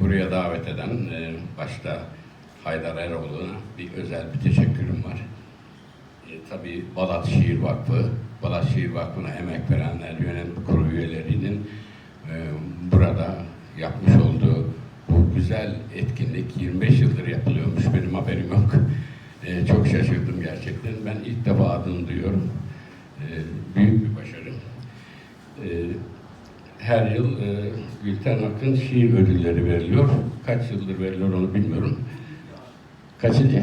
Buraya davet eden e, başta Haydar Eroğlu'na bir özel bir teşekkürüm var. E, tabii Balat Şiir Vakfı, Balat Şiir Vakfı'na emek verenler, yönetim kurulu üyelerinin e, burada yapmış olduğu bu güzel etkinlik 25 yıldır yapılıyormuş. Benim haberim yok. E, çok şaşırdım gerçekten. Ben ilk defa adını duyuyorum. E, büyük bir başarı. E, her yıl e, Gülten Akın şiir ödülleri veriliyor. Kaç yıldır veriliyor onu bilmiyorum. Kaçıncı?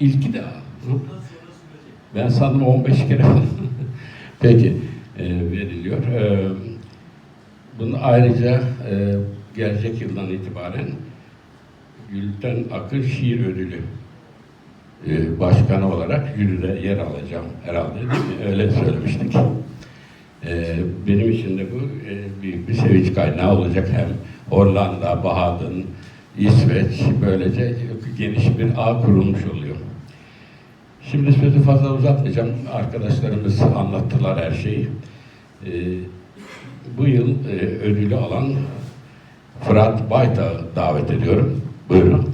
İlki. Hı? Ben sandım 15 kere. Peki e, veriliyor. E, bunu ayrıca e, gelecek yıldan itibaren Gülten Akın Şiir Ödülü e, başkanı olarak jüride yer alacağım herhalde? Öyle söylemiştik. Ee, benim için de bu e, büyük bir sevinç kaynağı olacak. Hem Hollanda, Bahadın, İsveç böylece geniş bir ağ kurulmuş oluyor. Şimdi sözü fazla uzatmayacağım. Arkadaşlarımız anlattılar her şeyi. Ee, bu yıl e, ödülü alan Fırat Bayta'ı davet ediyorum. Buyurun.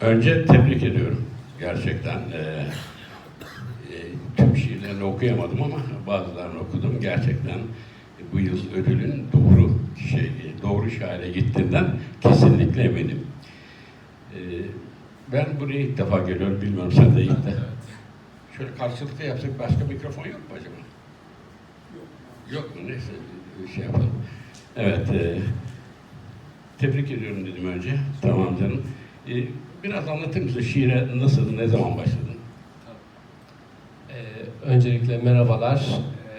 Önce tebrik ediyorum. Gerçekten e, e, tüm şiirlerini okuyamadım ama bazılarını okudum. Gerçekten bu yıl ödülün doğru şey, doğru şaire gittiğinden kesinlikle eminim. E, ben buraya ilk defa geliyorum. Bilmiyorum sen de ilk de. Şöyle karşılıklı yapsak başka mikrofon yok mu acaba? Yok. Yok mu? Neyse bir şey yapalım. Evet. E, tebrik ediyorum dedim önce. Tamam canım. E, biraz anlatır mısın şiire nasıl, ne zaman başladın? Ee, öncelikle merhabalar.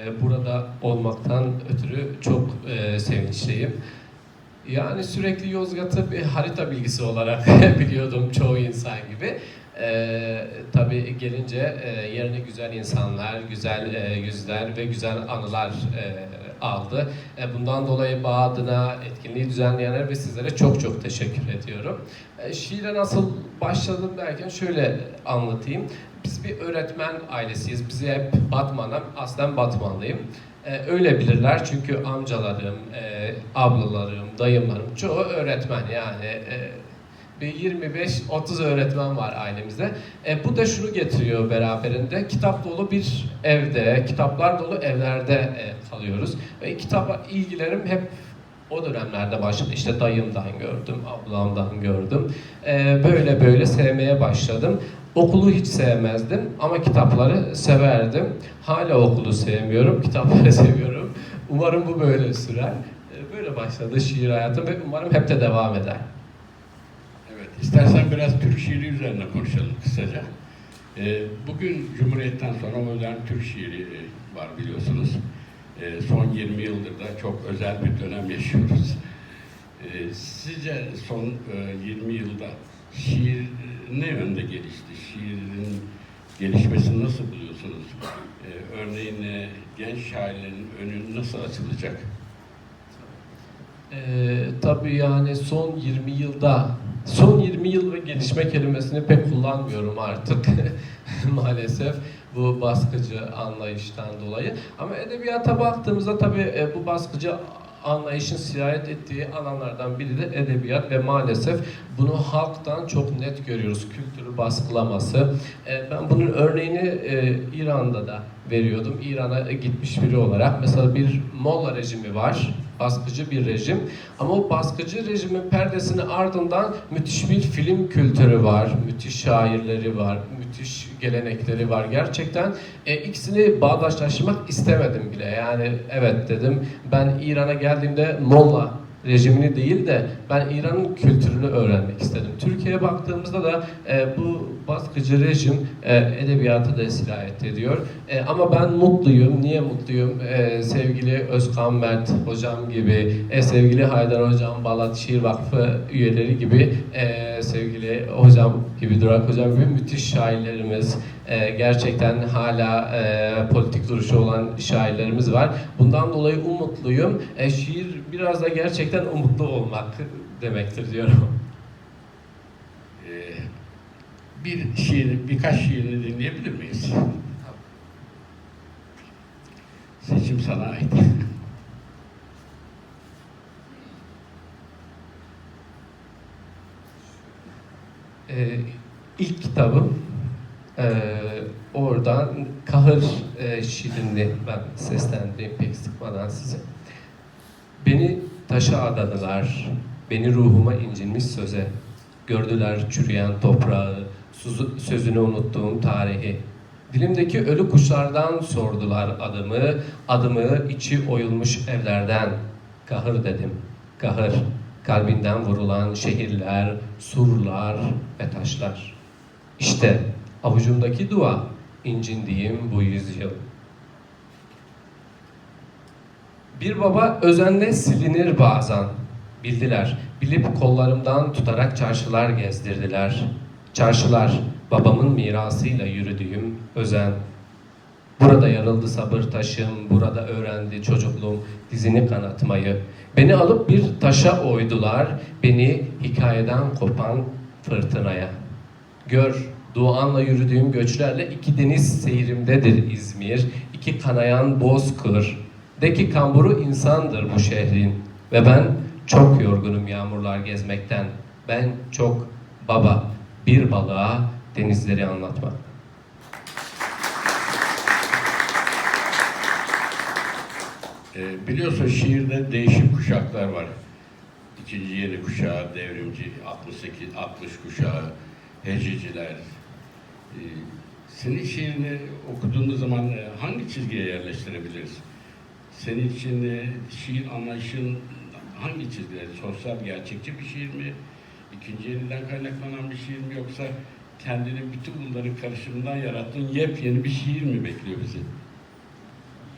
Ee, burada olmaktan ötürü çok e, sevinçliyim. Yani sürekli Yozgat'ı bir harita bilgisi olarak biliyordum çoğu insan gibi. Ee, tabii gelince e, yerini güzel insanlar, güzel e, yüzler ve güzel anılar e, aldı. E, bundan dolayı bağ adına etkinliği düzenleyenler ve sizlere çok çok teşekkür ediyorum. E, şiire nasıl başladım derken şöyle anlatayım. Biz bir öğretmen ailesiyiz. Bizi hep Batman'a, aslen Batmanlıyım. Ee, öyle bilirler çünkü amcalarım, e, ablalarım, dayımlarım çoğu öğretmen yani. E, bir 25-30 öğretmen var ailemizde. E, bu da şunu getiriyor beraberinde. Kitap dolu bir evde, kitaplar dolu evlerde e, kalıyoruz. Ve kitaba ilgilerim hep o dönemlerde başladı. İşte dayımdan gördüm, ablamdan gördüm. E, böyle böyle sevmeye başladım. Okulu hiç sevmezdim ama kitapları severdim. Hala okulu sevmiyorum, kitapları seviyorum. Umarım bu böyle sürer. E, Böyle başladı şiir hayatım ve umarım hep de devam eder. Evet, istersen biraz Türk şiiri üzerine konuşalım kısaca. Ee, bugün Cumhuriyet'ten sonra modern Türk şiiri e, var biliyorsunuz. Ee, son 20 yıldır da çok özel bir dönem yaşıyoruz. Ee, sizce son e, 20 yılda şiir e, ne yönde gelişti? Şiirin gelişmesini nasıl buluyorsunuz? Ee, örneğin e, genç şairlerin önü nasıl açılacak? Ee, tabii yani son 20 yılda, son 20 yıl ve gelişme kelimesini pek kullanmıyorum artık maalesef bu baskıcı anlayıştan dolayı. Ama edebiyata baktığımızda tabii e, bu baskıcı anlayışın sirayet ettiği alanlardan biri de edebiyat ve maalesef bunu halktan çok net görüyoruz. Kültürü baskılaması. E, ben bunun örneğini e, İran'da da veriyordum. İran'a gitmiş biri olarak. Mesela bir Molla rejimi var. Baskıcı bir rejim. Ama o baskıcı rejimin perdesinin ardından müthiş bir film kültürü var. Müthiş şairleri var. Müthiş gelenekleri var. Gerçekten e, ikisini bağdaşlaştırmak istemedim bile. Yani evet dedim ben İran'a geldiğimde Molla rejimini değil de ben İran'ın kültürünü öğrenmek istedim. Türkiye'ye baktığımızda da e, bu baskıcı rejim e, edebiyatı da sirayet ediyor. E, ama ben mutluyum. Niye mutluyum? E, sevgili Özkan Mert hocam gibi, e, sevgili Haydar hocam, Balat Şiir Vakfı üyeleri gibi, e, sevgili hocam gibi, Durak hocam gibi müthiş şairlerimiz, e, gerçekten hala e, politik duruşu olan şairlerimiz var. Bundan dolayı umutluyum. E, şiir biraz da gerçekten umutlu olmak demektir diyorum. Ee, bir şiir, birkaç şiirini dinleyebilir miyiz? Seçim sana ait. Ee, ilk kitabım ee, oradan Kahır e, şiirini ben seslendireyim pek sıkmadan size. Beni taşa adadılar, beni ruhuma incinmiş söze. Gördüler çürüyen toprağı, sözünü unuttuğum tarihi. Dilimdeki ölü kuşlardan sordular adımı, adımı içi oyulmuş evlerden. Kahır dedim, kahır. Kalbinden vurulan şehirler, surlar ve taşlar. İşte avucumdaki dua, incindiğim bu yüzyıl. Bir baba özenle silinir bazen. Bildiler. Bilip kollarımdan tutarak çarşılar gezdirdiler. Çarşılar, babamın mirasıyla yürüdüğüm özen. Burada yarıldı sabır taşım, burada öğrendi çocukluğum dizini kanatmayı. Beni alıp bir taşa oydular, beni hikayeden kopan fırtınaya. Gör, duanla yürüdüğüm göçlerle iki deniz seyrimdedir İzmir, iki kanayan bozkır. De ki kamburu insandır bu şehrin ve ben çok yorgunum yağmurlar gezmekten. Ben çok baba, bir balığa denizleri anlatmak. Ee, biliyorsun şiirde değişik kuşaklar var. İkinci yeni kuşağı, devrimci, 68, 60 kuşağı, heciciler. Ee, senin şiirini okuduğumuz zaman e, hangi çizgiye yerleştirebiliriz? Senin için e, şiir anlayışın hangi çizgide? Sosyal, gerçekçi bir şiir mi? İkinci yeniden kaynaklanan bir şiir mi? Yoksa kendini bütün bunların karışımından yarattığın yepyeni bir şiir mi bekliyor bizi?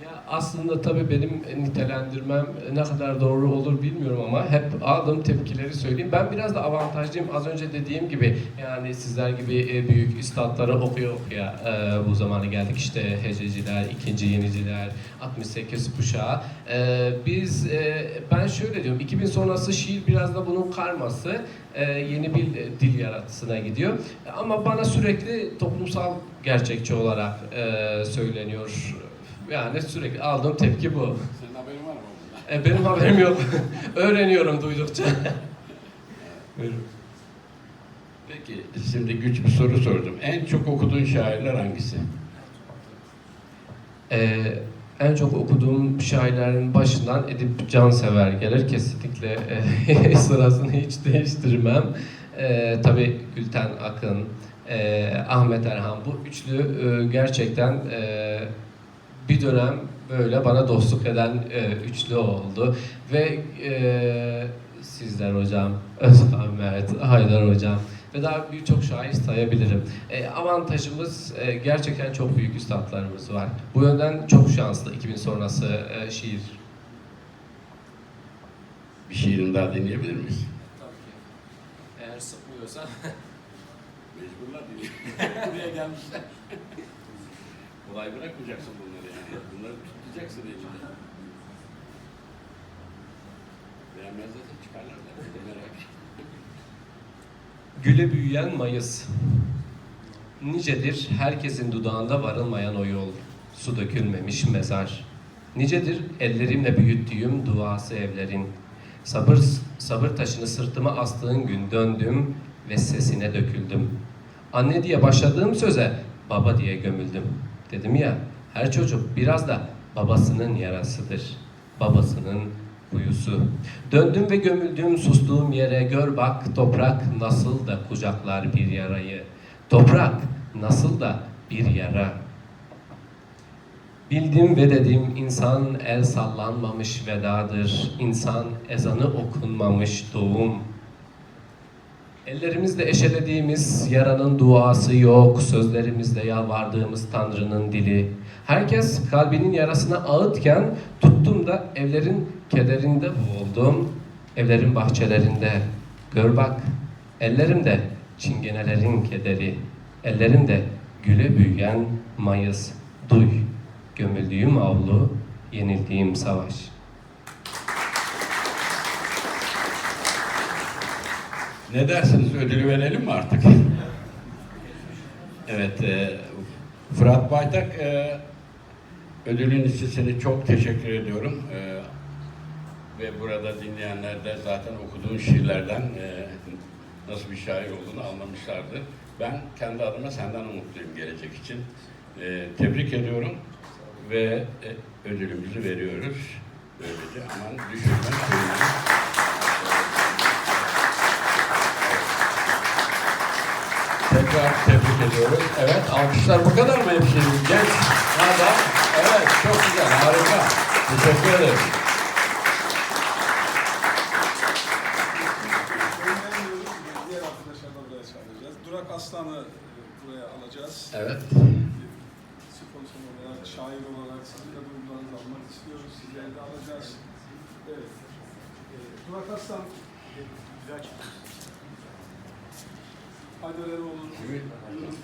Ya aslında tabii benim nitelendirmem ne kadar doğru olur bilmiyorum ama hep aldığım tepkileri söyleyeyim. Ben biraz da avantajlıyım. Az önce dediğim gibi yani sizler gibi e, büyük üstadları okuya okuya e, bu zamana geldik. İşte hececiler, ikinci yeniciler, 68 kuşağı. E, Biz, e, ben şöyle diyorum, 2000 sonrası şiir biraz da bunun karması. E, Yeni bir dil yaratısına gidiyor. Ama bana sürekli toplumsal gerçekçi olarak e, söyleniyor. Yani sürekli aldığım tepki bu. Senin haberin var mı? E, benim haberim yok. Öğreniyorum duydukça. Buyurun. Peki, şimdi güç bir soru sordum. En çok okuduğun şairler hangisi? E, en çok okuduğum şairlerin başından Edip Cansever gelir. Kesinlikle e, sırasını hiç değiştirmem. E, Tabii Gülten Akın, e, Ahmet Erhan bu üçlü e, gerçekten e, bir dönem böyle bana dostluk eden e, üçlü oldu ve e, sizler hocam, Özkan Mert, Haydar hocam ve daha birçok şair sayabilirim. E, avantajımız e, gerçekten çok büyük üstadlarımız var. Bu yönden çok şanslı 2000 sonrası e, şiir. Bir şiirini daha dinleyebilir miyiz? Tabii ki. Eğer sıkmıyorsa. Mecburlar dinliyor. Buraya gelmişler. Kolay bırakmayacaksın bunları yani. Bunları tutacaksın elinde. Beğenmezlerse çıkarlar da. Merak. Güle büyüyen Mayıs. Nicedir herkesin dudağında varılmayan o yol, su dökülmemiş mezar. Nicedir ellerimle büyüttüğüm duası evlerin. Sabır sabır taşını sırtıma astığın gün döndüm ve sesine döküldüm. Anne diye başladığım söze baba diye gömüldüm. Dedim ya her çocuk biraz da babasının yarasıdır. Babasının kuyusu. Döndüm ve gömüldüm sustuğum yere gör bak toprak nasıl da kucaklar bir yarayı. Toprak nasıl da bir yara. Bildim ve dedim insan el sallanmamış vedadır. İnsan ezanı okunmamış doğum. Ellerimizle eşelediğimiz yaranın duası yok, sözlerimizle yalvardığımız Tanrı'nın dili. Herkes kalbinin yarasına ağıtken tuttum da evlerin kederinde boğuldum. Evlerin bahçelerinde gör bak ellerimde çingenelerin kederi. Ellerimde güle büyüyen mayıs duy. Gömüldüğüm avlu, yenildiğim savaş. Ne dersiniz ödülü verelim mi artık? Evet, e, Fırat Baytak e, ödülün seni çok teşekkür ediyorum. E, ve burada dinleyenler de zaten okuduğun şiirlerden e, nasıl bir şair olduğunu anlamışlardır. Ben kendi adıma senden umutluyum gelecek için. E, tebrik ediyorum ve e, ödülümüzü veriyoruz. Böylece aman düşürme. Tekrar tebrik ediyoruz. Evet, alkışlar bu kadar mı hemşehrim? Genç, nada. Evet, çok güzel, harika. Teşekkür ederim. Diğer arkadaşlarla buraya çağıracağız. Durak Aslan'ı buraya alacağız. Evet. Sponsor olarak, şair olarak sizin de duygularınızı almak istiyoruz. Sizleri de alacağız. Evet. E, Durak Aslan güzel Hadi öyle olur. Buyurun. Tamam.